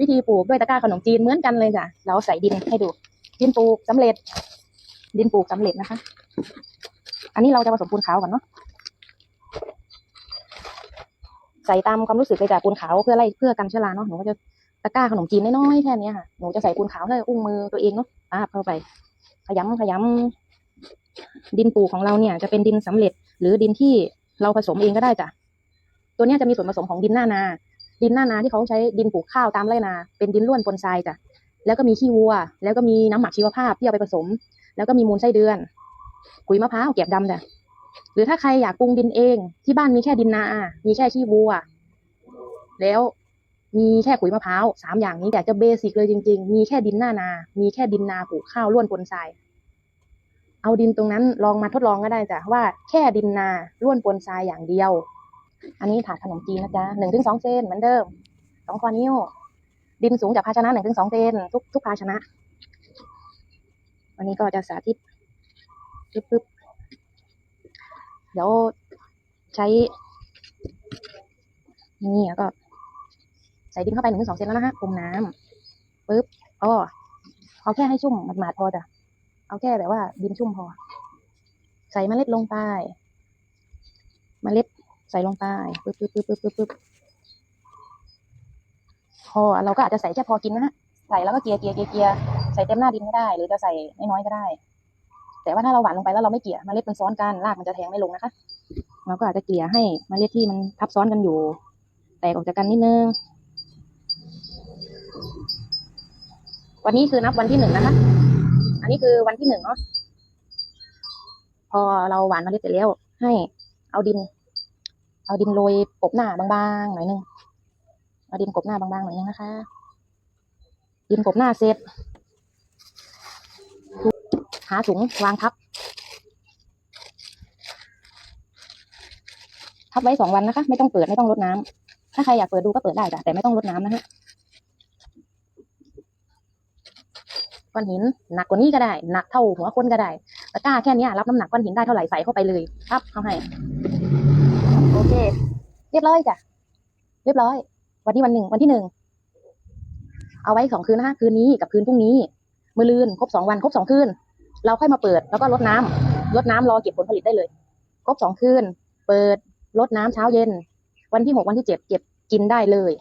วิธีปลูกด้วยตะกร้าขนมจีนเหมือนกันเลยจ้ะเราใส่ดินให้ดู ดินปลูกสำเร็จ ดินปลูกสำเร็จนะคะ อันนี้เราจะผสมปูนขาวก่อนเนาะใส่ตามความรู้สึกเลยจ้ะปูนขาวเพื่อไล่เพื่อกันเชื้อราเนาะหนูก็จะตะกร้าขนมจีนน้อยๆแค่นี้ค่ะหนูจะใส่ปูนขาวให้อุ้งมือตัวเองเนาะปาบเข้าไป ขยำขยำดินปลูกของเราเนี่ย จะเป็นดินสำเร็จ หรือดินที่เราผสมเองก็ได้จ้ะตัวนี้จะมีส่วนผสมของดินหน้านา ดินหน้านาที่เขาใช้ดินปลูกข้าวตามไร่นา เป็นดินร่วนปนทรายจ้ะแล้วก็มีขี้วัว แล้วก็มีน้ำหมักชีวภาพที่เอาไปผสม แล้วก็มีมูลไส้เดือนขุยมะพร้าวเก็บดำจ้ะหรือถ้าใครอยากปรุงดินเอง ที่บ้านมีแค่ดินนา มีแค่ขี้วัว แล้วมีแค่ขุยมะพร้าวสามอย่างนี้แต่จะเบสิกเลยจริง ๆ มีแค่ดินหน้านา มีแค่ดินนาปลูกข้าวร่วนปนทราย เอาดินตรงนั้นลองมาทดลองก็ได้จ้ะว่าแค่ดินนาร่วนปนทรายอย่างเดียว อันนี้ถาดขนมจีนนะจ๊ะหนึ่งถึงสองเซนเหมือนเดิมสองข้อนิ้ว ดินสูงจากภาชนะหนึ่งถึงสองเซนทุกทุกภาชนะ วันนี้ก็จะสาธิตปึ๊บปึ๊บเดี๋ยวใช้นี่แล้วก็ ใส่ดินเข้าไปหนึ่งถึงสองเซนแล้วนะฮะพรมน้ำปึ๊บอ๋อเอาแค่ให้ชุ่มหมาดๆพอจ้ะเอาแค่แบบว่าดินชุ่มพอ ใส่เมล็ดลงไปเมล็ด ใส่ลงไปปึ๊บปึ๊บปึ๊บปึ๊บปึ๊บปึ๊บพอเราก็อาจจะใส่แค่พอกินนะฮะใส่แล้วก็เกลียเกลียเกลียเกลียใส่เต็มหน้าดินก็ได้ หรือจะใส่น้อยๆก็ได้ แต่ว่าถ้าเราหวานลงไปแล้วเราไม่เกลี่ยเมล็ดมันซ้อนกันรากมันจะแทงไม่ลงนะคะเราก็อาจจะเกลี่ยให้เมล็ดที่มันทับซ้อนกันอยู่ แตกออกจากกันนิดนึงวันนี้คือนับวันที่หนึ่งนะคะ อันนี้คือวันที่หนึ่งเนาะ พอเราหว่านเมล็ดเสร็จแล้ว ให้เอาดิน เอาดินโรยกบหน้าบางๆหน่อยนึงเอาดินกบหน้าบางๆหน่อยนึงนะคะ ดินกบหน้าเสร็จหาถุงวางทับ ทับไว้สองวันนะคะ ไม่ต้องเปิดไม่ต้องรดน้ำถ้าใครอยากเปิดดูก็เปิดได้จ้ะแต่ไม่ต้องรดน้ำนะฮะก้อนหินหนักกว่านี้ก็ได้ หนักเท่าหัวคนก็ได้ตะกร้าแค่นี้รับน้ำหนักก้อนหินได้เท่าไหร่ใส่เข้าไปเลยครับเข้าให้ เรียบร้อยจ้ะเรียบร้อย วันนี้วันหนึ่งวันที่หนึ่งเอาไว้สองคืนนะคะคืนนี้กับคืนพรุ่งนี้มือลืนครบสองวันครบสองคืน เราค่อยมาเปิดแล้วก็ลดน้ำลดน้ำรอเก็บผลผลิตได้เลย ครบสองคืน เปิดลดน้ำเช้าเย็น วันที่หกวันที่เจ็ดเก็บกินได้เลย